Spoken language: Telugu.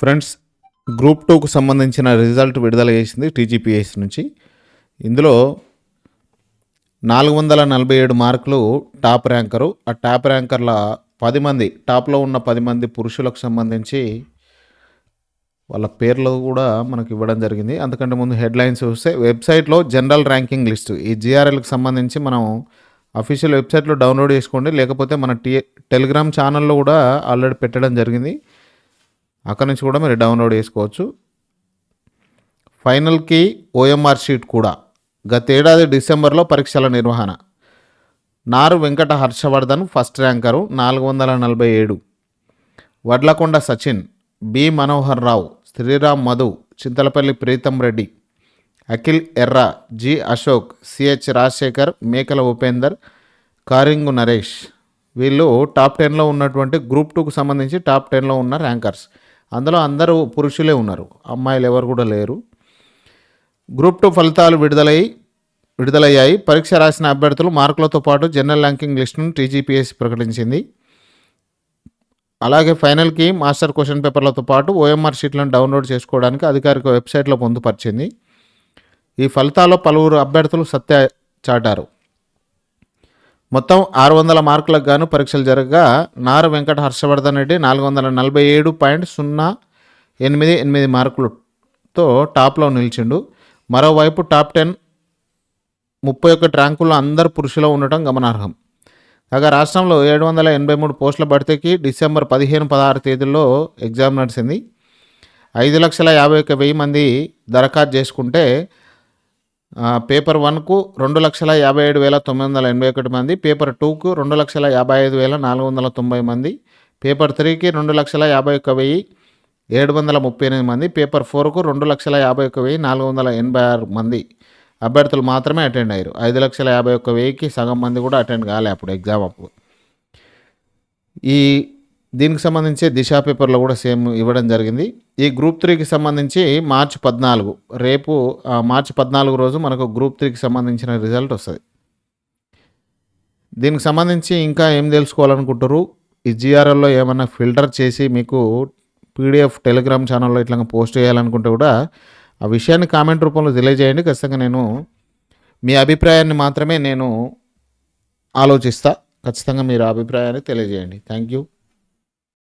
ఫ్రెండ్స్ గ్రూప్ టూకు సంబంధించిన రిజల్ట్ విడుదల చేసింది టీజీపీఎస్ నుంచి. ఇందులో నాలుగు వందల నలభై ఏడు మార్కులు టాప్ ర్యాంకరు. ఆ టాప్ ర్యాంకర్ల పది మంది టాప్లో ఉన్న పది మంది పురుషులకు సంబంధించి వాళ్ళ పేర్లు కూడా మనకి ఇవ్వడం జరిగింది. అందుకంటే ముందు హెడ్లైన్స్ చూస్తే వెబ్సైట్లో జనరల్ ర్యాంకింగ్ లిస్ట్. ఈ జిఆర్ఎల్కి సంబంధించి మనం అఫీషియల్ వెబ్సైట్లో డౌన్లోడ్ చేసుకోండి. లేకపోతే మన టీ టెలిగ్రామ్ ఛానల్లో కూడా ఆల్రెడీ పెట్టడం జరిగింది. అక్కడ నుంచి కూడా మీరు డౌన్లోడ్ చేసుకోవచ్చు. ఫైనల్కి ఓఎంఆర్ షీట్ కూడా. గతేడాది డిసెంబర్లో పరీక్షల నిర్వహణ. నారు వెంకట హర్షవర్ధన్ ఫస్ట్ ర్యాంకరు నాలుగు వందల నలభై ఏడు. Vadlakonda Sachin B Manohar Rao Sriram Madhu Chintalapalli Preetham Reddy. Akhil Erra G Ashok CH Rajasekhar Mekala Upender Karingu Naresh. వీళ్ళు టాప్ టెన్లో ఉన్నటువంటి గ్రూప్ టూకు సంబంధించి టాప్ టెన్లో ఉన్న ర్యాంకర్స్ అందులో అందరూ పురుషులే ఉన్నారు. అమ్మాయిలు ఎవరు కూడా లేరు. గ్రూప్ టూ ఫలితాలు విడుదలై విడుదలయ్యాయి. పరీక్ష రాసిన అభ్యర్థులు మార్కులతో పాటు జనరల్ ర్యాంకింగ్ లిస్టును టీజీపీఎస్ ప్రకటించింది. అలాగే ఫైనల్కి మాస్టర్ క్వశ్చన్ పేపర్లతో పాటు ఓఎంఆర్ షీట్లను డౌన్లోడ్ చేసుకోవడానికి అధికారిక వెబ్సైట్లో పొందుపరిచింది. ఈ ఫలితాల్లో పలువురు అభ్యర్థులు సత్య చాటారు. మొత్తం ఆరు వందల మార్కులకు గాను పరీక్షలు జరగగా నార వెంకట హర్షవర్ధన్ రెడ్డి నాలుగు వందల నలభై ఏడు పాయింట్ సున్నా ఎనిమిది ఎనిమిది మార్కులతో టాప్లో నిలిచిండు. మరోవైపు టాప్ టెన్ ముప్పై ఒకటి ర్యాంకుల్లో అందరు పురుషుల్లో ఉండటం గమనార్హం. కాగా రాష్ట్రంలో ఏడు వందల ఎనభై మూడు పోస్టుల భర్తీకి డిసెంబర్ పదిహేను పదహారు తేదీల్లో ఎగ్జామ్ నడిచింది. ఐదు లక్షల యాభై ఒక్క వెయ్యి మంది దరఖాస్తు చేసుకుంటే పేపర్ వన్కు రెండు లక్షల యాభై ఏడు వేల తొమ్మిది వందల ఎనభై ఒకటి మంది పేపర్ టూకు రెండు లక్షల యాభై ఐదు వేల నాలుగు వందల తొంభై మంది పేపర్ త్రీకి రెండు లక్షల యాభై ఒక్క వెయ్యి ఏడు వందల ముప్పై ఎనిమిది మంది పేపర్ ఫోర్కు రెండు లక్షల యాభై ఒక్క వెయ్యి నాలుగు వందల ఎనభై ఆరు మంది అభ్యర్థులు మాత్రమే అటెండ్ అయ్యారు. ఐదు లక్షల యాభై ఒక్క వెయ్యికి సగం మంది కూడా అటెండ్ కాలే అప్పుడు ఎగ్జామ్ అప్పుడు. ఈ దీనికి సంబంధించి దిశా పేపర్లో కూడా సేమ్ ఇవ్వడం జరిగింది. ఈ గ్రూప్ త్రీకి సంబంధించి మార్చి పద్నాలుగు రేపు ఆ, మార్చి పద్నాలుగు రోజు మనకు గ్రూప్ త్రీకి సంబంధించిన రిజల్ట్ వస్తుంది. దీనికి సంబంధించి ఇంకా ఏం తెలుసుకోవాలనుకుంటారు ఈ జిఆర్ఎల్లో ఏమైనా ఫిల్టర్ చేసి మీకు పీడిఎఫ్ టెలిగ్రామ్ ఛానల్లో ఇట్లా పోస్ట్ చేయాలనుకుంటే కూడా ఆ విషయాన్ని కామెంట్ రూపంలో తెలియజేయండి. ఖచ్చితంగా నేను మీ అభిప్రాయాన్ని మాత్రమే నేను ఆలోచిస్తా. ఖచ్చితంగా మీరు అభిప్రాయాన్ని తెలియజేయండి. Thank you.